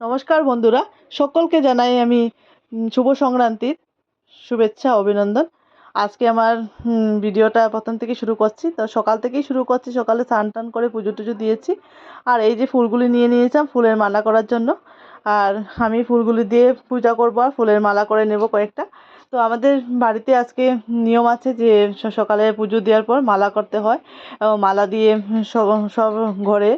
নমস্কার বন্ধুরা, সকলকে জানাই আমি শুভ সংক্রান্তির শুভেচ্ছা, অভিনন্দন। আজকে আমার ভিডিওটা প্রথম থেকে শুরু করছি। তো সকাল থেকেই শুরু করছি, সকালে স্নান টান করে পুজো টুজো দিয়েছি। আর এই যে ফুলগুলি নিয়ে নিয়েছিলাম ফুলের মালা করার জন্য। আর আমি ফুলগুলি দিয়ে পূজা করব আর ফুলের মালা করে নেব কয়েকটা। তো আমাদের বাড়িতে আজকে নিয়ম আছে যে সকালে পুজো দেওয়ার পর মালা করতে হয়। মালা দিয়ে সব সব ঘরে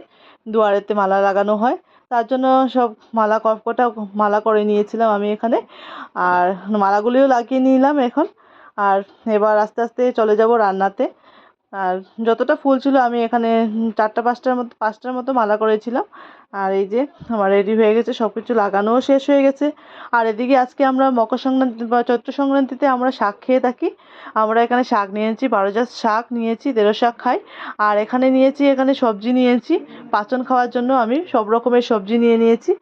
দুয়ারেতে মালা লাগানো হয়। তার জন্য সব মালা কটা মালা করে নিয়েছিলাম আমি এখানে। আর মালাগুলিও লাগিয়ে নিলাম এখন। আর এবার আস্তে আস্তে চলে যাব রান্নাতে। আর যতটা ফুল ছিল আমি এখানে চারটা, পাঁচটার মতো পাঁচটার মতো মালা করেছিলাম। আর এই যে আমার রেডি হয়ে গেছে সব কিছু লাগানোও শেষ হয়ে গেছে। আর এদিকে আজকে আমরা মকর সংক্রান্তি, বা চৈত্র সংক্রান্তিতে আমরা শাক খেয়ে থাকি। আমরা এখানে শাক নিয়েছি বারো জাত শাক নিয়েছি, দেড়ো শাক খাই। আর এখানে নিয়েছি, এখানে সবজি নিয়েছি। পাচন খাওয়ার জন্য আমি সব রকমের সবজি নিয়ে নিয়েছি।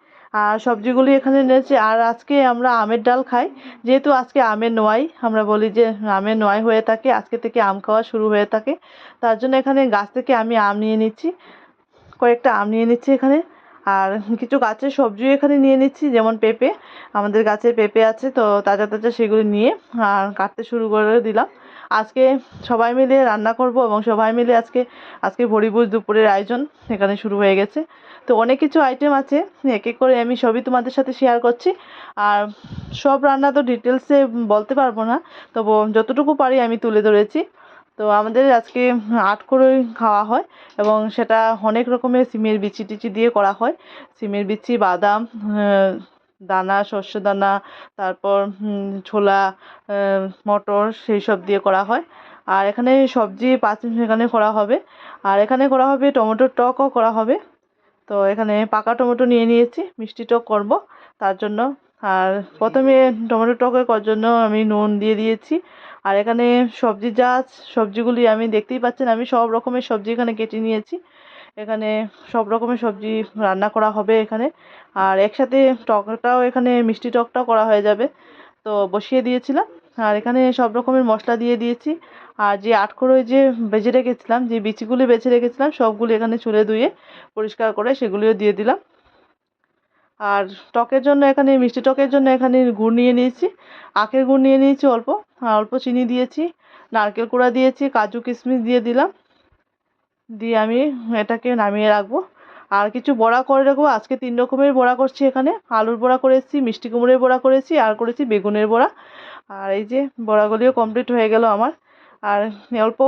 সবজিগুলি এখানে নিয়েছি আর আজকে আমরা আমের ডাল খাই। যেহেতু আজকে আমের নোয়াই, আমরা বলি যে আমের নোয়াই হয়ে থাকে, আজকে থেকে আম খাওয়া শুরু হয়ে থাকে। তার জন্য এখানে গাছ থেকে আমি আম নিয়ে নিচ্ছি। কয়েকটা আম নিয়ে নিচ্ছি এখানে। আর কিছু গাছের সবজিও এখানে নিয়ে নিচ্ছি, যেমন পেঁপে। আমাদের গাছে পেঁপে আছে, তো তাজা তাজা সেগুলি নিয়ে, আর কাটতে শুরু করে দিলাম। আজকে সবাই মিলে রান্না করব এবং সবাই মিলে আজকে আজকে ভরিভোজ দুপুরের আয়োজন এখানে শুরু হয়ে গেছে। তো অনেক কিছু আইটেম আছে, এক এক করে আমি সবই তোমাদের সাথে শেয়ার করছি। আর সব রান্না তো ডিটেলসে বলতে পারব না, তবু যতটুকু পারি আমি তুলে ধরেছি। তো আমাদের আজকে আটকোড়ই খাওয়া হয় এবং সেটা অনেক রকমের সিমের বিচি টিচি দিয়ে করা হয়। সিমের বিচি, বাদাম দানা, শস্য দানা, তারপর ছোলা মটর সেই সব দিয়ে করা হয়। আর এখানে সবজি পাঁচ এখানে করা হবে। আর এখানে করা হবে টমেটোর টকও করা হবে। তো এখানে পাকা টমেটো নিয়ে নিয়েছি, মিষ্টি টক করব তার জন্য। আর প্রথমে টমেটো টকের করার জন্য আমি নুন দিয়ে দিয়েছি। আর এখানে সবজি যা সবজিগুলি আমি দেখতেই পাচ্ছেন, আমি সব রকমের সবজি এখানে কেটে নিয়েছি। এখানে সব রকমের সবজি রান্না করা হবে এখানে। আর একসাথে টকটাও এখানে মিষ্টি টকটাও করা হয়ে যাবে। তো বসিয়ে দিয়েছিলাম। আর এখানে সব রকমের মশলা দিয়ে দিয়েছি। আর যে আটখোড়োয় যে বেজে রেখেছিলাম, যে বিচিগুলি বেছে রেখেছিলাম, সবগুলি এখানে চুলে ধুয়ে পরিষ্কার করে সেগুলিও দিয়ে দিলাম। আর টকের জন্য এখানে, মিষ্টি টকের জন্য এখানে গুড় নিয়ে নিয়েছি। আখের গুড় নিয়ে নিয়েছি অল্প। অল্প চিনি দিয়েছি, নারকেল কুড়া দিয়েছি, কাজু কিশমিশ দিয়ে দিলাম। দিয়ে আমি এটাকে নামিয়ে রাখব। আর কিছু বড়া করে রাখব। আজকে তিন রকমের বড়া করছি এখানে। আলুর বড়া করেছি, মিষ্টি কুমড়োর বড়া করেছি, আর করেছি বেগুনের বড়া। আর এই যে বড়াগুলিও কমপ্লিট হয়ে গেল আমার। আর অল্প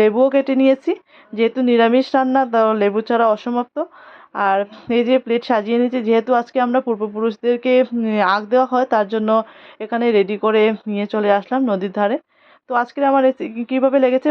লেবুও কেটে নিয়েছি। যেহেতু নিরামিষ রান্না, তো লেবু ছাড়া অসমাপ্ত। আর এই যে প্লেট সাজিয়ে নিয়েছি, যেহেতু আজকে আমরা পূর্বপুরুষদেরকে আগ দেওয়া হয়, তার জন্য এখানে রেডি করে নিয়ে চলে আসলাম নদীর ধারে। তো আজকের আমার কীভাবে লেগেছে